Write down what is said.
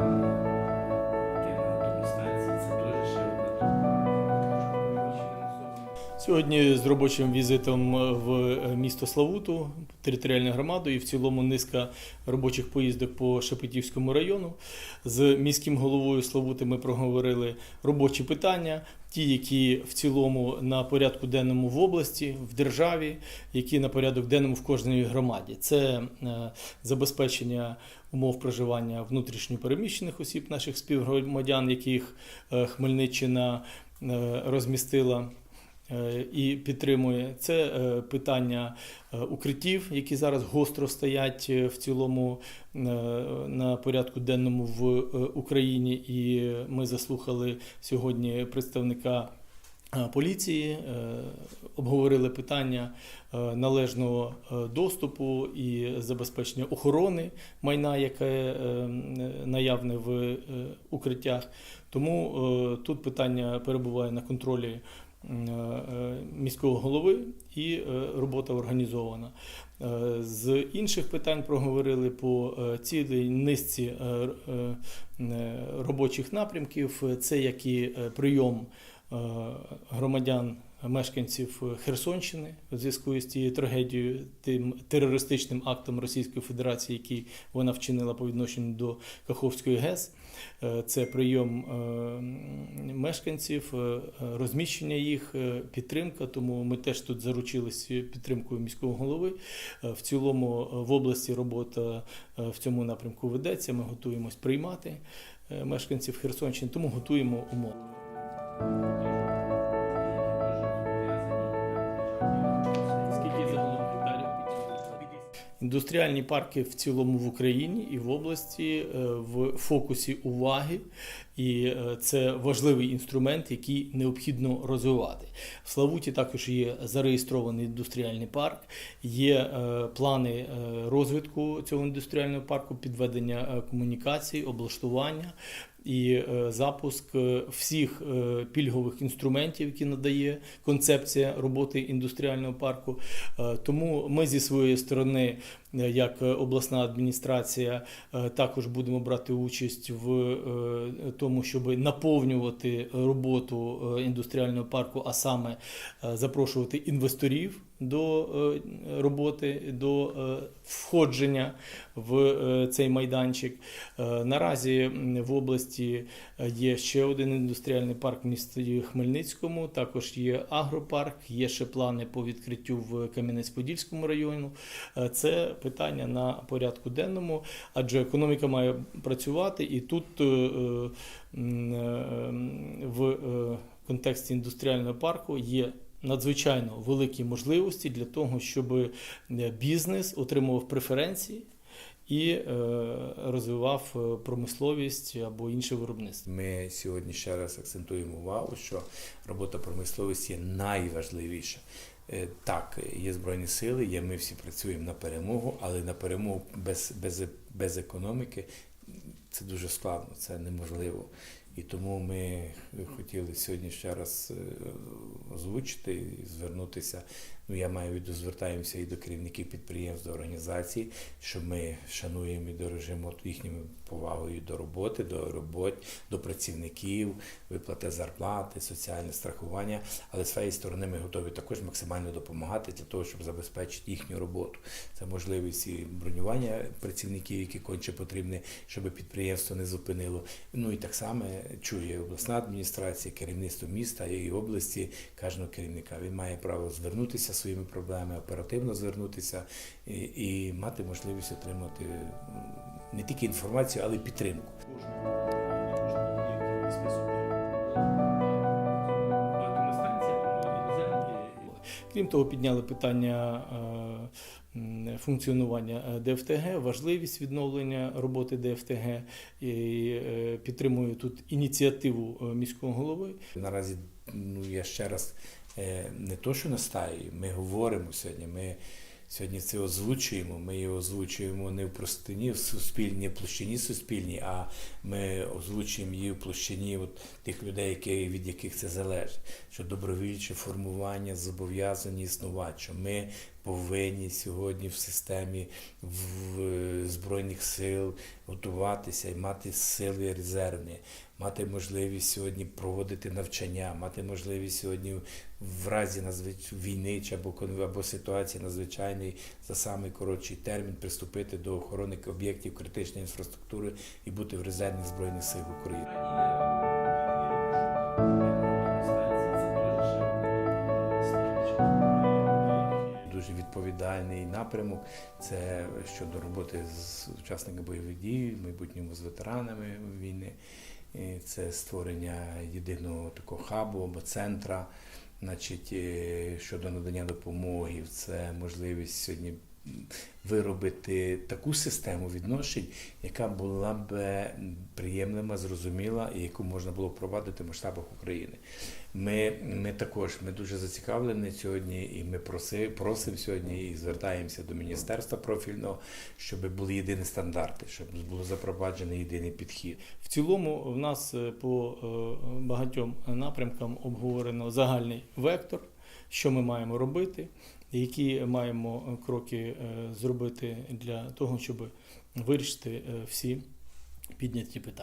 Thank you. Сьогодні з робочим візитом в місто Славуту, територіальну громаду і в цілому низка робочих поїздок по Шепетівському району. З міським головою Славути ми проговорили робочі питання, ті, які в цілому на порядку денному в області, в державі, які на порядок денному в кожній громаді. Це е, забезпечення умов проживання внутрішньопереміщених осіб, наших співгромадян, яких е, Хмельниччина е, розмістила е, і підтримує. Це е, питання е, укриттів, які зараз гостро стоять е, в цілому е, на порядку денному в е, Україні. І ми заслухали сьогодні представника. е, Поліції е, обговорили питання е, належного е, доступу і забезпечення охорони майна, яке е, наявне в е, укриттях. Тому е, тут питання перебуває на контролі е, міського голови і е, робота організована. Е, З інших питань проговорили по е, цілій низці е, е, е, робочих напрямків. Це як і е, прийом е, громадян. Мешканців Херсонщини у зв'язку з цією трагедією, тим терористичним актом Російської Федерації, який вона вчинила по відношенню до Каховської ГЕС, Е, це прийом е, мешканців, е, розміщення їх, підтримка. Тому ми теж тут заручилися підтримкою міського голови. В цілому в області робота в цьому напрямку ведеться. Ми готуємось приймати мешканців Херсонщини, тому готуємо умови. Індустріальні парки в цілому в Україні і в області е, в фокусі уваги, і е, це важливий інструмент, який необхідно розвивати. В Славуті також є зареєстрований індустріальний парк, є е, плани розвитку цього індустріального парку, підведення комунікацій, облаштування і е, запуск е, всіх е, пільгових інструментів, які надає концепція роботи індустріального парку. Тому ми зі своєї сторони, як обласна адміністрація, е, також будемо брати участь в е, тому, щоб наповнювати роботу е, індустріального парку, а саме е, запрошувати інвесторів до е, роботи, до е, входження в е, цей майданчик. Е, Наразі в області е, є ще один індустріальний парк в місті Хмельницькому, також є агропарк, є ще плани по відкриттю в Кам'янець-Подільському району. Е, Це питання на порядку денному, адже економіка має працювати, і тут е, е, е, в контексті індустріального парку є надзвичайно великі можливості для того, щоб бізнес отримував преференції і е, розвивав е, промисловість або інше виробництво. Ми сьогодні ще раз акцентуємо увагу, що робота промисловості є найважливіша. Е, Так, є збройні сили, є ми всі працюємо на перемогу, але на перемогу без, без, без економіки це дуже складно, це неможливо. І тому ми хотіли сьогодні ще раз е, озвучити і звернутися. Ну, я маю в виду, звертаємося і до керівників підприємств, до організацій, що ми шануємо і дорожимо їхньою повагою до роботи, до робот, до працівників, виплати зарплати, соціальне страхування. Але з своєї сторони ми готові також максимально допомагати для того, щоб забезпечити їхню роботу. Це можливість і бронювання працівників, які конче потрібні, щоб підприємство не зупинило. Ну і так само чує обласна адміністрація, керівництво міста і області, кожного керівника. Він має право звернутися своїми проблемами, оперативно звернутися і, і мати можливість отримати не тільки інформацію, але й підтримку. Крім того, підняли питання е, функціонування е, ДФТГ, важливість відновлення роботи ДФТГ і е, підтримую тут ініціативу міського голови. Наразі ну я ще раз не то, що настаю, ми говоримо сьогодні. Ми сьогодні це озвучуємо. Ми його озвучуємо не в простині, в суспільній площині суспільній, а ми озвучуємо її в площині от тих людей, які, від яких це залежить. Що добровільче формування зобов'язані існувати. Що ми повинні сьогодні в системі в, Збройних сил готуватися і мати сили резервні, мати можливість сьогодні проводити навчання, мати можливість сьогодні в разі війни чи або, або ситуації надзвичайної за самий коротший термін приступити до охорони об'єктів критичної інфраструктури і бути в резервних Збройних сил України. Відповідальний напрямок. Це щодо роботи з учасниками бойових дій, в майбутньому з ветеранами війни. Це створення єдиного такого хабу або центра, значить, щодо надання допомоги. Це можливість сьогодні виробити таку систему відношень, яка була б приємлива, зрозуміла і яку можна було впровадити в масштабах України. Ми, ми також ми дуже зацікавлені сьогодні, і ми проси, просимо сьогодні і звертаємося до міністерства профільного, щоб були єдині стандарти, щоб було запроваджений єдиний підхід. В цілому в нас е, по е, багатьом напрямкам обговорено загальний вектор, що ми маємо робити, які маємо е, кроки е, зробити для того, щоб вирішити е, всі підняті питання.